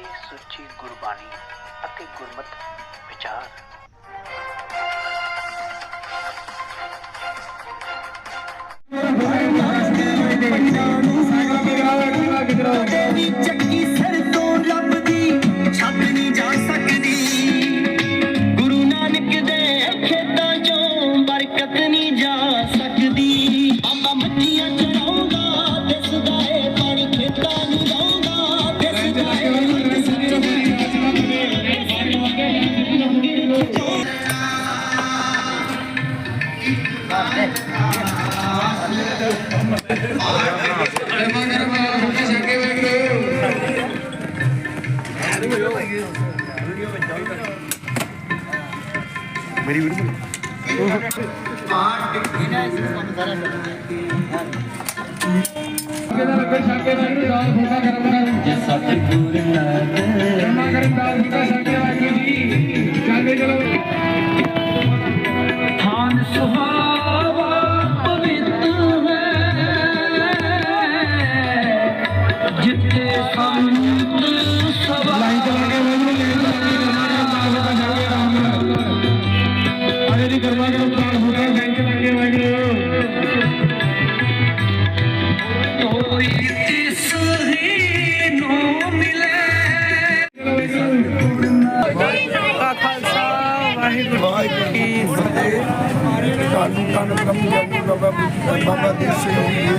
ਗੁਰਬਾਣੀ ਅਤੇ ਗੁਰਮਤ ਵਿਚਾਰ ਤੇਰੀ ਚੱਕੀ ਕਿਹਦਾ ਲੱਗੇ ਛਾਕੇ ਦਾ ਇਹਨੂੰ ਦਾਲ ਫੁਲਕਾ ਕਰਮ ਸਤਿਗੁਰ ਕਰਮਾ ਕਰਨ ਤੁਹਾਨੂੰ ਧੰਨ ਬ੍ਰਹਮ ਗਿਆਨੀ ਬਾਬਾ ਬਾਬਾ ਦੀਪ ਸਿੰਘ ਜੀ ਦੇ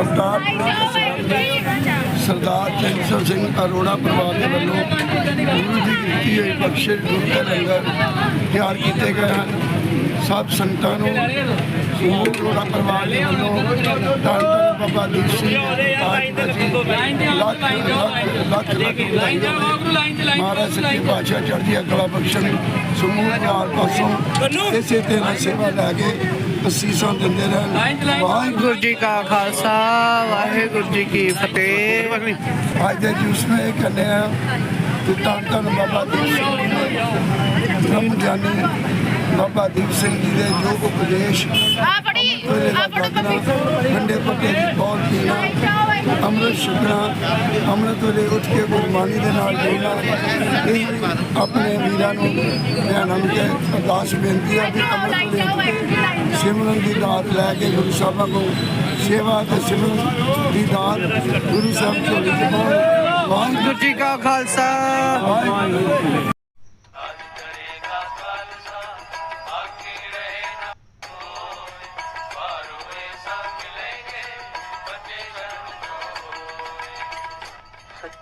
ਅਵਤਾਰ ਪੁਰਖ ਸਰਦਾਰ ਚੰਦਰ ਸਿੰਘ ਅਰੋੜਾ ਪਰਿਵਾਰ ਦੇ ਵੱਲੋਂ ਗੁਰੂ ਦੀ ਕੀਤੀ ਹੋਈ ਬਖਸ਼ਿਸ਼ ਗੁਰੂ ਦੇ ਲੰਗਰ ਤਿਆਰ ਕੀਤੇ ਗਏ ਹਨ। ਸਭ ਸੰਗਤਾਂ ਨੂੰ ਸਮੂਹ ਅਰੋੜਾ ਪਰਿਵਾਰ ਦੇ ਵੱਲੋਂ ਧੰਨ ਧੰਨ ਬਾਬਾ ਦੀਪ ਸਿੰਘ। ਮਹਾਰਾਜ ਸੱਚੇ ਪਾਤਸ਼ਾਹ ਚੜ੍ਹਦੀ ਕਲਾ ਬਖਸ਼ਣ ਸਮੂਹ ਪਰਿਵਾਰ ਪਾਸੋਂ ਇਸੇ ਤਰ੍ਹਾਂ ਸੇਵਾ ਲੈ ਕੇ ਅਸੀਸਾਂ ਦਿੰਦੇ ਰਹਿਣ। ਵਾਹਿਗੁਰੂ ਜੀ ਕਾ ਖਾਲਸਾ ਵਾਹਿਗੁਰੂ ਜੀ ਕੀ ਫਤਿਹ। ਅੱਜ ਦੇ ਜੂਸ ਨੂੰ ਇਹ ਕਹਿੰਦੇ ਆ ਕਿ ਧੰਨ ਧੰਨ ਬਾਬਾ ਦੀਪ ਸਿੰਘ ਜੀ। ਨੇ ਬ੍ਰਹਮ ਗਿਆਨੀ ਬਾਬਾ ਦੀਪ ਸਿੰਘ ਜੀ ਦੇ ਜੋ ਉਪਦੇਸ਼ ਆ ਤੋਲੇ ਆ ਪੱਪੀ ਠੰਡੇ ਪੱਤੇ ਦੀ ਬਹੁਤ ਪੀਣਾ ਅੰਮ੍ਰਿਤ ਛਕਣਾ ਅੰਮ੍ਰਿਤ ਵੇਲੇ ਉੱਠ ਕੇ ਗੁਰਬਾਣੀ ਦੇ ਨਾਲ ਜੁੜਨਾ ਇਹ ਆਪਣੇ ਵੀਰਾਂ ਨੂੰ ਭੈਣਾਂ ਨੂੰ ਤੇ ਅਰਦਾਸ ਬੇਨਤੀ ਹੈ ਕਿ ਅੰਮ੍ਰਿਤ ਵੇਲੇ ਉੱਠ ਕੇ ਸਿਮਰਨ ਦੀ ਦਾਤ ਲੈ ਕੇ ਗੁਰੂ ਸਾਹਿਬਾਂ ਕੋਲ ਸੇਵਾ ਤੇ ਸਿਮਰਨ ਦੀ ਦਾਤ ਗੁਰੂ ਸਾਹਿਬ ਵਾਹਿਗੁਰੂ ਵਾਹਿਗੁਰੂ ਜੀ ਕਾ ਖਾਲਸਾ